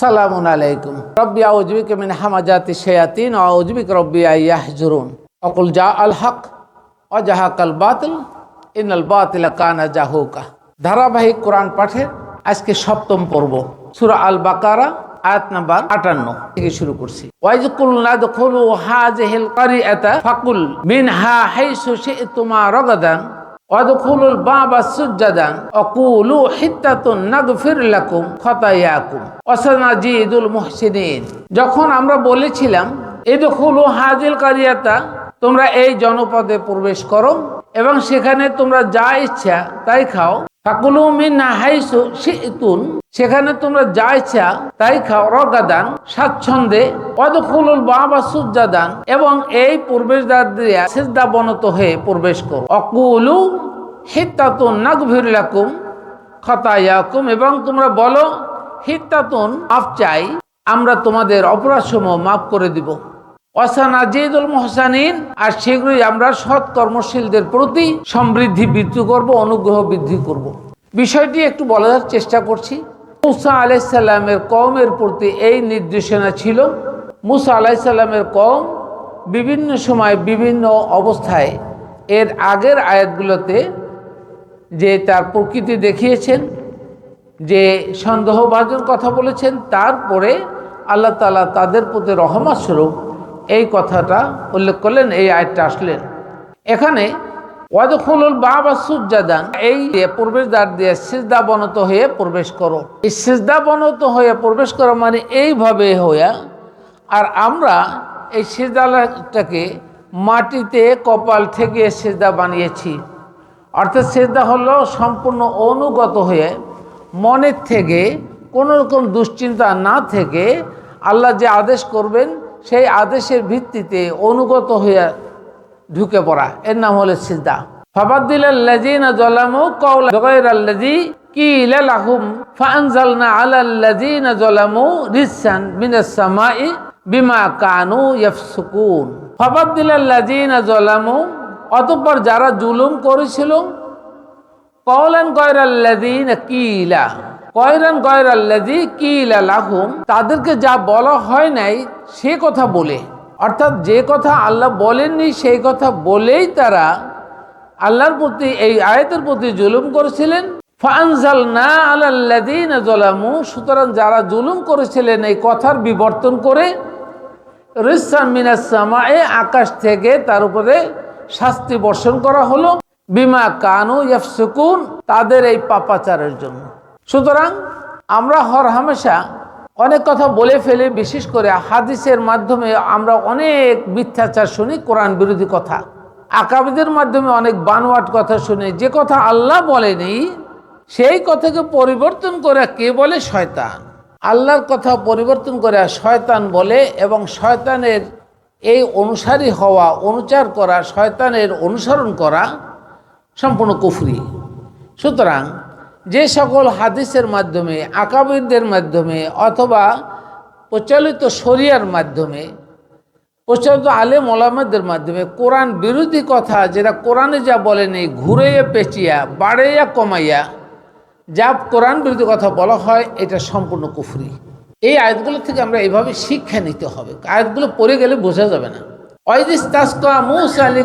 সালামুন আলাইকুম। রব্বি আউজবিক মিন হামাজাতি শায়াতিন আউজবিক রব্বি আইয়াহজুরুন অকুল জা আল হক অজাহাক আল বাতিল ইনাল বাতিল কানা জাহুকা। ধারাবাহিক কোরআন পাঠের আজকে সপ্তম পর্ব, সূরা আল বাকারা, আয়াত নাম্বার আটান্ন থেকে শুরু করছি। ওয়াইজকুল হাযিহিল ক্বারিআতা ফাকুল মিনহা হাইসু শি'তুমা রগাদান। ওয়াদখুলুল বাবা সুজ্জাদান অকুলু হিত্তাতুন নাগফির লাকুম খতায়াকুম। অসানাজিদুল মুহসিনিন। যখন আমরা বলেছিলাম এদখুলু হাজিল কারিয়াতা, তোমরা এই জনপদে প্রবেশ করো এবং সেখানে তোমরা যা ইচ্ছা তাই খাও ফাকুলু মিন হাইসু সেখানে তোমরা যা ইচ্ছা তাই খাও। রগাদান, স্বাচ্ছন্দ্যে অদখুলুল বাবা সুজ্জাদান, এবং এই প্রবেশদ্বার দিয়ে সিজদা বনত হয়ে প্রবেশ করো। অকুলু হিত্তাতুন নাগভির লাকুম খতায়াকুম, এবং তোমরা বলো, হিত্তাতুন, মাফ চাই, আমরা তোমাদের অপরাধসমূহ মাফ করে দিব। অসানাজিদুল মোহসানিন, আর শীঘ্রই আমরা সৎ কর্মশীলদের প্রতি সমৃদ্ধি বৃদ্ধি করব, অনুগ্রহ বৃদ্ধি করব। বিষয়টি একটু বলার চেষ্টা করছি মুসা আলাইসাল্লামের কমের প্রতি এই নির্দেশনা ছিল মুসা আলাইসাল্লামের কম বিভিন্ন সময় বিভিন্ন অবস্থায় এর আগের আয়াতগুলোতে যে তার প্রকৃতি দেখিয়েছেন, যে সন্দেহভাজন কথা বলেছেন, তারপরে আল্লাহ তালা তাদের প্রতি রহমত স্বরূপ এই কথাটা উল্লেখ করলেন, এই আয়টা আসলেন। এখানে, ওয়াদখুলুল বাবা সুজাদান এই যে প্রবেশ দ্বার দিয়ে সিজদা বনত হয়ে প্রবেশ করো। এই সিজদা বনত হয়ে প্রবেশ করা মানে এইভাবে হইয়া, আর আমরা এই সিজদাটাকে মাটিতে কপাল থেকে সিজদা বানিয়েছি। অর্থাৎ সেজদা হলো সম্পূর্ণ অনুগত হয়ে মনের থেকে কোনো রকম দুশ্চিন্তা না থেকে আল্লাহ যে আদেশ করবেন সেই আদেশের ভিত্তিতে অনুগত হয়ে ঢুকে পড়া। এর নাম হলো সামাই বিমা কানু অতঃপর যারা জুলুম করেছিল কওলান গয়রাল্লাযীনা কিলা? কয়রান গয়রাল্লাযী কিলা লাহুম। তাদেরকে যা বলা হয় নাই, সে কথা বলে। অর্থাৎ যে কথা আল্লাহ বলেননি, সেই কথা বলেই তারা আল্লাহর প্রতি, এই আয়াতের প্রতি জুলুম করেছিলেন। ফানজাল না আল্লাদিন জলামু সুতরাং যারা জুলুম করেছিলেন, এই কথার বিবর্তন করে রিসান মিনাসামায়ে আকাশ থেকে তার উপরে শাস্তি বর্ষণ করা হলো। বিমা কানু ইয়াফসুকুন, তাদের এই পাপাচারের জন্য। সুতরাং আমরা হর হামেশা অনেক কথা বলে ফেলে, বিশেষ করে হাদিসের মাধ্যমে আমরা অনেক মিথ্যাচার শুনি, কোরআন বিরোধী কথা। আকাবিদের মাধ্যমে অনেক বানোয়াট কথা শুনি, যে কথা আল্লাহ বলেনি, সেই কথাকে পরিবর্তন করে কে বলে? শয়তান। আল্লাহর কথা পরিবর্তন করে শয়তান বলে এবং শয়তানের এই অনুসারী হওয়া, অনুচার করা, শয়তানের অনুসরণ করা সম্পূর্ণ কুফরি। সুতরাং যে সকল হাদিসের মাধ্যমে আকাবিরদের মাধ্যমে অথবা প্রচলিত শরিয়ার মাধ্যমে, প্রচলিত আলেম ওলামাদের মাধ্যমে কোরআন বিরোধী কথা যেটা কোরআনে যা বলেনি ঘুরাইয়া, পেঁচিয়া, বাড়াইয়া, কমাইয়া, যা কোরআন বিরোধী কথা বলা হয়, এটা সম্পূর্ণ কুফরি। এই আয়াতগুলো থেকে আমরা এইভাবে শিক্ষা নিতে হবে। আয়াতগুলো পড়ে গেলে বোঝা যাবে না।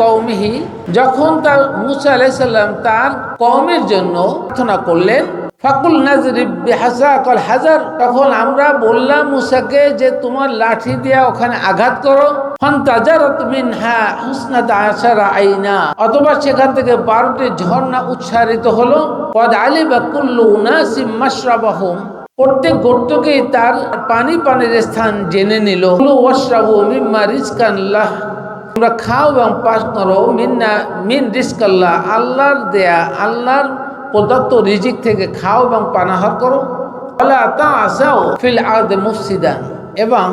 কৌমিহি যখন তার মুসা আলাইসাল্লাম তার কওমের জন্য প্রার্থনা করলেন, ফাকুল নাজরিব হাসাকল হাজার, তখন আমরা বললাম মুসাকে যে তোমার লাঠি দিয়া ওখানে আঘাত করো। আইনা, অথবা সেখান থেকে বারোটি ঝর্ণা উচ্চারিত হলো। পদ আলী বা কুল্লু প্রত্যেক গর্তকেই তার পানি পানির স্থান জেনে নিল। মিম্মা তোমরা খাও এবং পাস করো। মিন্না, মিন রিস্কাল্লাহ আল্লাহর দেয়া, আল্লাহর প্রদত্ত রিজিক থেকে খাও এবং পানাহার করো। আল্লাহ তা আসাও ফিল আদে মুফসিদান এবং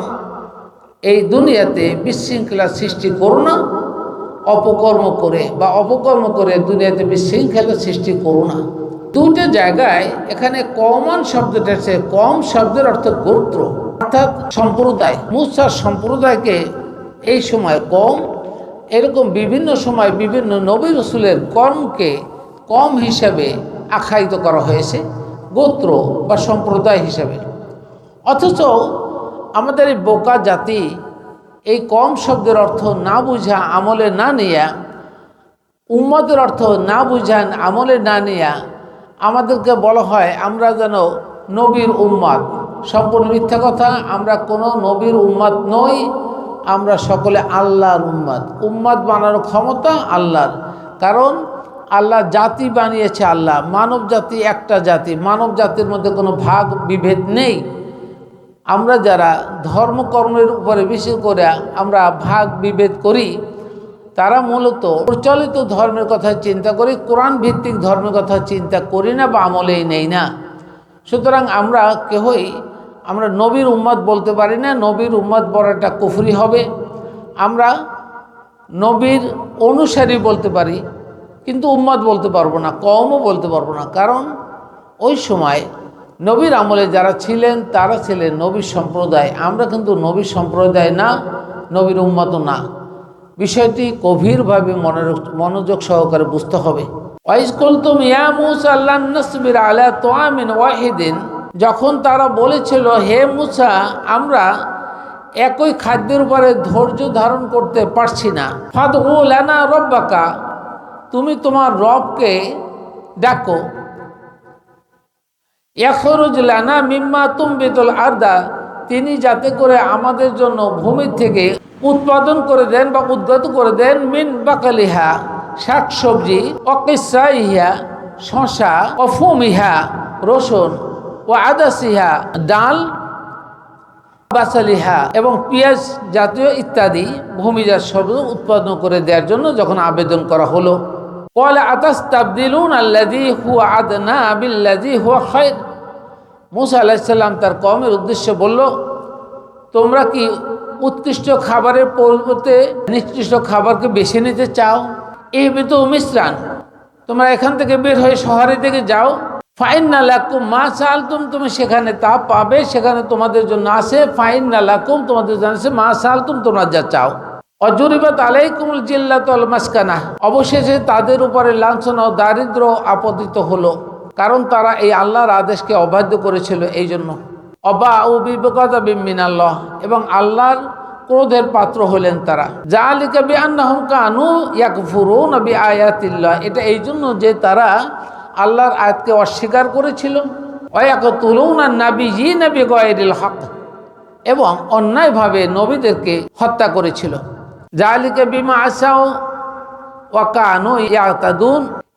এই দুনিয়াতে বিশৃঙ্খলা সৃষ্টি করো না, অপকর্ম করে বা অপকর্ম করে দুনিয়াতে বিশৃঙ্খলা সৃষ্টি করো না। দুটো জায়গায় এখানে কমন শব্দটা আছে, কম শব্দের অর্থ গোত্র। অর্থাৎ সম্প্রদায়। মুসার সম্প্রদায়কে এই সময় কম, এরকম বিভিন্ন সময় বিভিন্ন নবী রসুলের কর্মকে কম হিসাবে আখ্যায়িত করা হয়েছে, গোত্র বা সম্প্রদায় হিসাবে। অথচ আমাদের এই বোকা জাতি এই কম শব্দের অর্থ না বুঝা, আমলে না নিয়া, উম্মতের অর্থ না বুঝান, আমলে না নিয়া আমাদেরকে বলা হয়, আমরা যেন নবীর উম্মাদ। সম্পূর্ণ মিথ্যা কথা, আমরা কোনো নবীর উম্মাদ নই, আমরা সকলে আল্লাহর উম্মাদ। উম্মাদ বানানোর ক্ষমতা আল্লাহর। কারণ আল্লাহ জাতি বানিয়েছে আল্লাহ। মানব জাতি একটা জাতি। মানব জাতির মধ্যে কোনো ভাগ বিভেদ নেই। আমরা যারা ধর্মকর্মের উপরে বিশেষ করে আমরা ভাগ বিভেদ করি তারা মূলত প্রচলিত ধর্মের কথা চিন্তা করি কোরআন ভিত্তিক ধর্মের কথা চিন্তা করি না বা আমলেই নেই না। সুতরাং আমরা কেহই, আমরা নবীর উম্মাদ বলতে পারি না, নবীর উম্মাদ বড়টা কুফরি হবে। আমরা নবীর অনুসারী বলতে পারি, কিন্তু উম্মাদ বলতে পারব না কমও বলতে পারব না। কারণ ওই সময় নবীর আমলে যারা ছিলেন, তারা ছিলেন নবীর সম্প্রদায়। আমরা কিন্তু নবীর সম্প্রদায় না, নবীর উম্মত না। বিষয়টি গভীরভাবে মনোযোগ সহকারে বুঝতে হবে। আলা তোয়ামিন ওয়াহিদিন। যখন তারা বলেছিল, হে মুসা, আমরা একই খাদ্যের উপরে ধৈর্য ধারণ করতে পারছি না। ফাদ ও লেনা রব্বাকা, তুমি তোমার রবকে ডাকো। এখরুজ লানা মিম্মা তুমবিতুল আর্দা। তিনি যাতে করে আমাদের জন্য ভূমি থেকে উৎপাদন করে দেন বা উদ্গত করে দেন, মিন বাকালিহা শাকসবজি অকিসা ইহা শশা অফুম ইহা রসুন ও আদাস ইহা ডাল, বাসালিহা এবং পেঁয়াজ জাতীয় ইত্যাদি ভূমিজাত শব্দ উৎপাদন করে দেওয়ার জন্য যখন আবেদন করা হলো। কলে আতাস তাবদিলুন আল্লাদি হুয়া আদনা বিল্লাদি হুয়া হয় মুসা আলাইসাল্লাম তার কমের উদ্দেশ্যে বলল, তোমরা কি উৎকৃষ্ট খাবারের পরিবর্তে নিকৃষ্ট খাবারকে বেছে নিতে চাও? এই তো মিশ্রান, তোমরা এখান থেকে বের হয়ে শহরের দিকে যাও। ফাইন না লাকুম মা সালতুম তুমি সেখানে তা পাবে, সেখানে তোমাদের জন্য আসে ফাইন না লাকুম, তোমাদের জন্য আসে মা সালতুম তোমরা যা চাও। অজরিবাত আলাইকুমুল জিল্লাতল মাসকানা, অবশেষে তাদের উপরে লাঞ্ছনা ও দারিদ্র আপতিত হলো। কারণ তারা এই আল্লাহর আদেশকে অবাধ্য করেছিল এই জন্য। অবা ও বিবেকতা বিমিনাল্লাহ, এবং আল্লাহর ক্রোধের পাত্র হলেন তারা। যা লিখাবি আন্নাহম কানু ইয়াক ফুরু নবী আয়াতিল্লাহ এটা এই জন্য যে তারা আল্লাহর আয়াতকে অস্বীকার করেছিল। অয়াক তুলুন নাবি জি নবী গয়েরিল হক, এবং অন্যায়ভাবে নবীদেরকে হত্যা করেছিল। যা জালিকে বিমা আসাও ওয়াকানু ইয়াতাদুন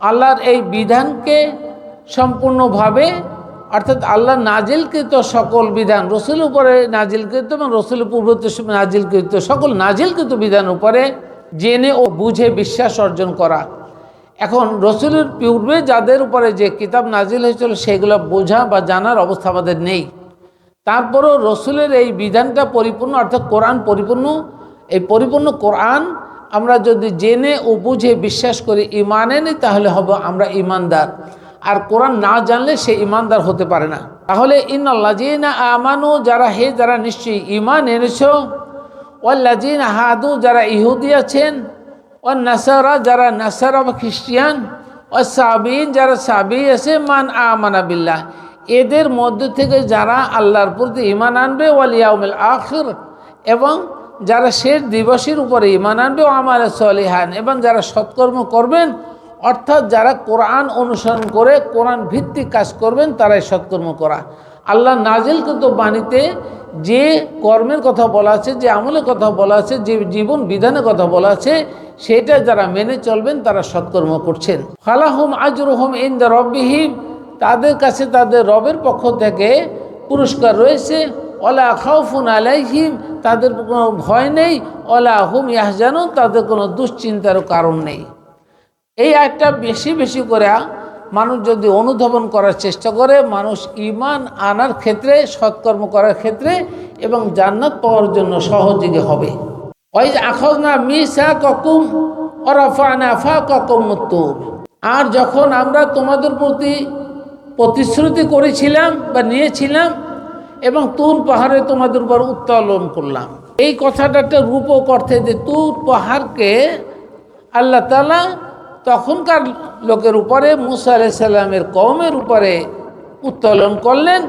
আল্লাহর এই বিধানকে সম্পূর্ণভাবে, অর্থাৎ আল্লাহ নাজিলকৃত সকল বিধান, রসুল উপরে নাজিলকৃত এবং রসুল পূর্বত নাজিলকৃত সকল নাজিলকৃত বিধান উপরে জেনে ও বুঝে বিশ্বাস অর্জন করা। এখন রসুলের পূর্বে যাদের উপরে যে কিতাব নাজিল হয়েছিল সেগুলো বোঝা বা জানার অবস্থা আমাদের নেই। তারপরও রসুলের এই বিধানটা পরিপূর্ণ, অর্থাৎ কোরআন পরিপূর্ণ, এই পরিপূর্ণ কোরআন আমরা যদি জেনে ও বুঝে বিশ্বাস করি ইমান এনে, তাহলে হব আমরা ইমানদার আর কোরআন না জানলে সে ইমানদার হতে পারে না। তাহলে ইন্নাল্লাজিনা আমানু, যারা হে, যারা নিশ্চয়ই ইমান এনেছ ওয়াল্লাজিন হাদু, যারা ইহুদি আছেন ও নাসারা যারা নাসারা বা খ্রিস্টিয়ান ও সাবিন যারা সাবি আছে, মান আমানা বিল্লাহ। এদের মধ্য থেকে যারা আল্লাহর প্রতি ইমান আনবে ওয়ালিয়াউমিল আখর, এবং যারা শেষ দিবসের উপরে ইমান আনবে, ও আমার সলিহান, এবং যারা সৎকর্ম করবেন, অর্থাৎ যারা কোরআন অনুসরণ করে, কোরআন ভিত্তিক কাজ করবেন, তারাই সৎকর্ম করা। আল্লাহ নাজিলকৃত বাণীতে যে কর্মের কথা বলা আছে, যে আমলের কথা বলা আছে, যে জীবন বিধানের কথা বলা আছে, সেটা যারা মেনে চলবেন, তারা সৎকর্ম করছেন। ফালাহুম আজরুহম ইন দ্য রব্বিহিম, তাদের কাছে তাদের রবের পক্ষ থেকে পুরস্কার রয়েছে। ওলা খাউফুন আলাইহিম তাদের কোনো ভয় নেই ওলা হুম ইয়াহজানুন, তাদের কোনো দুশ্চিন্তার কারণ নেই। এই একটা বেশি বেশি করে মানুষ যদি অনুধাবন করার চেষ্টা করে, মানুষ ইমান আনার ক্ষেত্রে, সৎকর্ম করার ক্ষেত্রে এবং জান্নাত পাওয়ার জন্য সহযোগী হবে। ওই যে আখজ না মিসা ককুম অরাফানা ফা ককুম আর যখন আমরা তোমাদের প্রতি প্রতিশ্রুতি করেছিলাম বা নিয়েছিলাম এবং তুর পাহাড়ে তোমাদের উপর উত্তোলন করলাম। এই কথাটা একটা রূপক অর্থে যে তুর পাহাড়কে আল্লাহ তালা তখনকার লোকের উপরে মুসা আলাইসাল্লামের কমের উপরে উত্তোলন করলেন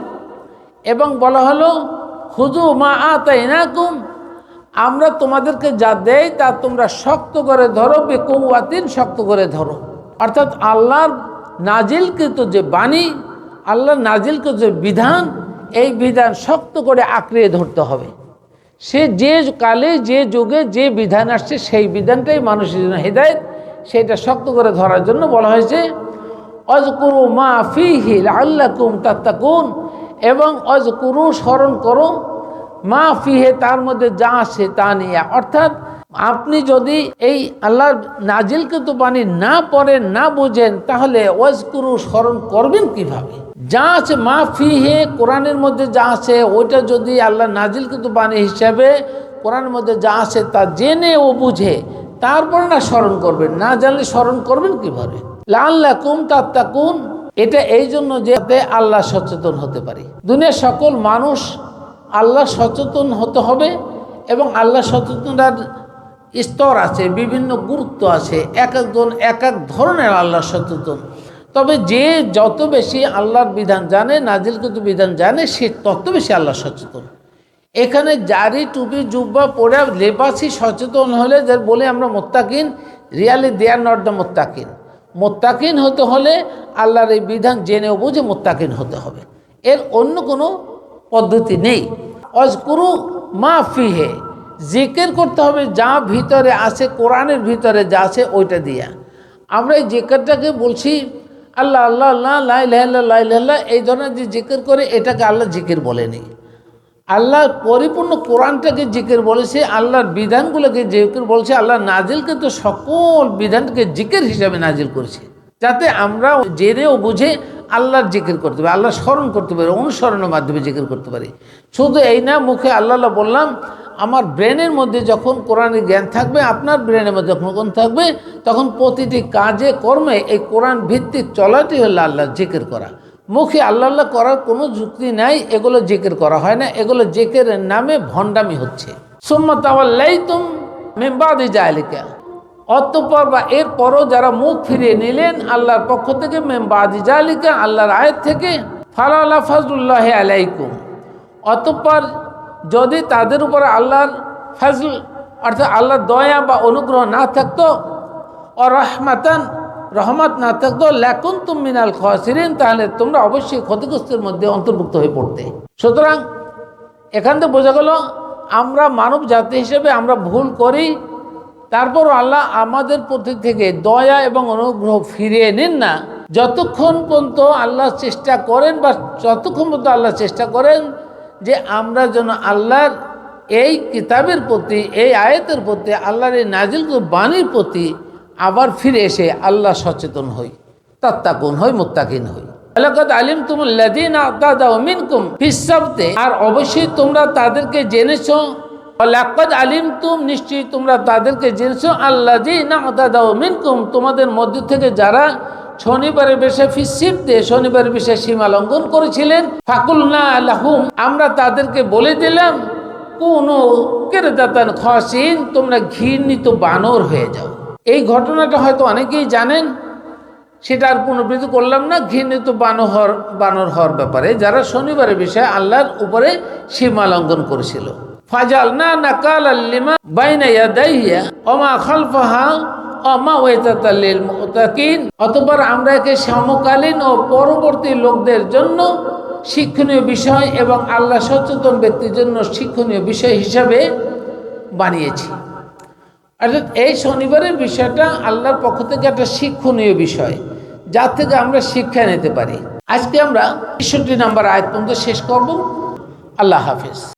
এবং বলা হলো হুজু মা আতাইনাকুম, আমরা তোমাদেরকে যা দেই তা তোমরা শক্ত করে ধরো বেকুয়াতিন শক্ত করে ধরো। অর্থাৎ আল্লাহর নাজিলকৃত যে বাণী, আল্লাহর নাজিলকৃত যে বিধান এই বিধান শক্ত করে আঁকড়িয়ে ধরতে হবে। সে যে কালে, যে যুগে যে বিধান আসছে, সেই বিধানটাই মানুষের জন্য হেদায়ত। সেটা শক্ত করে ধরার জন্য বলা হয়েছে, অজকুরু মা ফিহিল আল্লাকুম তাত্তাকুন এবং অজকুরু স্মরণ করো, মা ফিহে তার মধ্যে যা আছে তা নিয়ে। অর্থাৎ আপনি যদি এই আল্লাহর নাজিলকৃত বাণী না পড়েন, না বুঝেন, তাহলে ওয়াজকুরু স্মরণ করবেন কীভাবে? যা আছে, মা ফিহে কোরআনের মধ্যে যা আছে, ওইটা যদি আল্লাহ নাজিলকৃত বাণী হিসাবে কোরআনের মধ্যে যা আছে তা জেনে ও বুঝে, তারপরে না স্মরণ করবেন। না জানলে স্মরণ করবেন কীভাবে? লাল্লাকুম তাত্তাকুন, এটা এই জন্য যাতে আল্লাহ সচেতন হতে পারে। দুনিয়ার সকল মানুষ আল্লাহ সচেতন হতে হবে এবং আল্লাহ সচেতনার স্তর আছে, বিভিন্ন গুরুত্ব আছে এক একজন এক এক ধরনের আল্লাহ সচেতন। তবে যে যত বেশি আল্লাহর বিধান জানে নাজিলকৃত বিধান জানে, সে তত বেশি আল্লাহ সচেতন। এখানে জারি টুপি, জুব্বা পরে লেবাসি সচেতন হলে যে বলে আমরা মোত্তাকিন, রিয়ালি দেয়ার নট দ্য মোত্তাকিন। মোত্তাকিন হতে হলে আল্লাহর এই বিধান জেনেও বুঝে মোত্তাকিন হতে হবে। এর অন্য কোনো পদ্ধতি নেই। অজকুরু মা ফিহে, জিকের করতে হবে যা ভিতরে আছে, কোরআনের ভিতরে যা আছে, ওইটা দিয়া। আমরা এই জিকেরটাকে বলছি আল্লাহ আল্লাহ আল্লাহ লাইল্লাহ লাইল্লাহ এই ধরনের যে জিকির করে, এটাকে আল্লাহ জিকির বলেনি। আল্লাহ পরিপূর্ণ কোরআনটাকে জিকির বলেছে, আল্লাহর বিধানগুলোকে জিকির বলছে, আল্লাহ নাজিলকে তো সকল বিধানকে জিকির হিসাবে নাজিল করেছে। যাতে আমরা জেনেও বুঝে আল্লাহর জিকির করতে পারি আল্লাহ স্মরণ করতে পারি, অনুসরণের মাধ্যমে জিকির করতে পারি। শুধু এই না, মুখে আল্লাহ বললাম আমার ব্রেনের মধ্যে যখন কোরআনের জ্ঞান থাকবে, আপনার ব্রেনের মধ্যে যখন থাকবে, তখন প্রতিটি কাজে, কর্মে এই কোরআন ভিত্তিক চলাটি হলো আল্লাহর জিকির করা। মুখে আল্লাহ আল্লাহ করার কোনো যুক্তি নাই, এগুলো জেকের করা হয় না, এগুলো জেকের নামে ভণ্ডামি হচ্ছে। সোম্মত আল্লাহ তুম মেম্বাদি জায়লিকা অতঃপর বা এরপরও যারা মুখ ফিরিয়ে নিলেন আল্লাহর পক্ষ থেকে মেম্বাদি জালিকা আল্লাহর আয়ের থেকে ফালাল্লাহ ফাজলুল্লাহ আলাইকুম। অতঃপর যদি তাদের উপর আল্লাহর ফাজল, অর্থাৎ আল্লাহর দয়া বা অনুগ্রহ না থাকতো, ও রহমাতান, রহমত না থাকতো লেকুন মিনাল খসিরিন, তাহলে তোমরা অবশ্যই ক্ষতিগ্রস্তের মধ্যে অন্তর্ভুক্ত হয়ে পড়তে। সুতরাং এখান থেকে বোঝা গেল, আমরা মানব জাতি হিসেবে আমরা ভুল করি তারপর আল্লাহ আমাদের প্রতি থেকে দয়া এবং অনুগ্রহ ফিরিয়ে নিন না। যতক্ষণ পর্যন্ত আল্লাহ চেষ্টা করেন বা যতক্ষণ পর্যন্ত আল্লাহ চেষ্টা করেন যে আমরা যেন আল্লাহর এই কিতাবের প্রতি, এই আয়তের প্রতি, আল্লাহর এই নাজিল বাণীর প্রতি আবার ফিরে এসে আল্লাহ সচেতন হই, তাত্তাকুন হই, মুত্তাকিন হই। আর অবশ্যই তোমরা তাদেরকে জেনেছো লাকাদ আলিম তুম নিশ্চয়ই তোমরা তাদেরকে জেনেছো আদাদাও মিনকুম, তোমাদের মধ্য থেকে যারা শনিবারের বেশে ফিসিপতে শনিবারের বেশে সীমা লঙ্ঘন করেছিলেন। ফাকুলনা আলাহুম আমরা তাদেরকে বলে দিলাম, কোন কেরদাতান খসিন, তোমরা ঘৃণিত বানর হয়ে যাও। এই ঘটনাটা হয়তো অনেকেই জানেন, সেটা আর পুনরাবৃত্তি করলাম না, ঘৃণিত বানহর বানর হওয়ার ব্যাপারে, যারা শনিবারের বিষয়ে আল্লাহর উপরে সীমা লঙ্ঘন করেছিল। ফাজাল না নাকাল আল্লিমা বাইনা ইয়াদাইয়া অমা খালফাহা অতঃপর আমরা একে সমকালীন ও পরবর্তী লোকদের জন্য শিক্ষণীয় বিষয় এবং আল্লাহ সচেতন ব্যক্তির জন্য শিক্ষণীয় বিষয় হিসাবে বানিয়েছি। অর্থাৎ এই শনিবারের বিষয়টা আল্লাহর পক্ষ থেকে একটা শিক্ষণীয় বিষয়, যার থেকে আমরা শিক্ষা নিতে পারি। আজকে আমরা তেষট্টি নাম্বার আয়াত পর্যন্ত শেষ করব। আল্লাহ হাফিজ।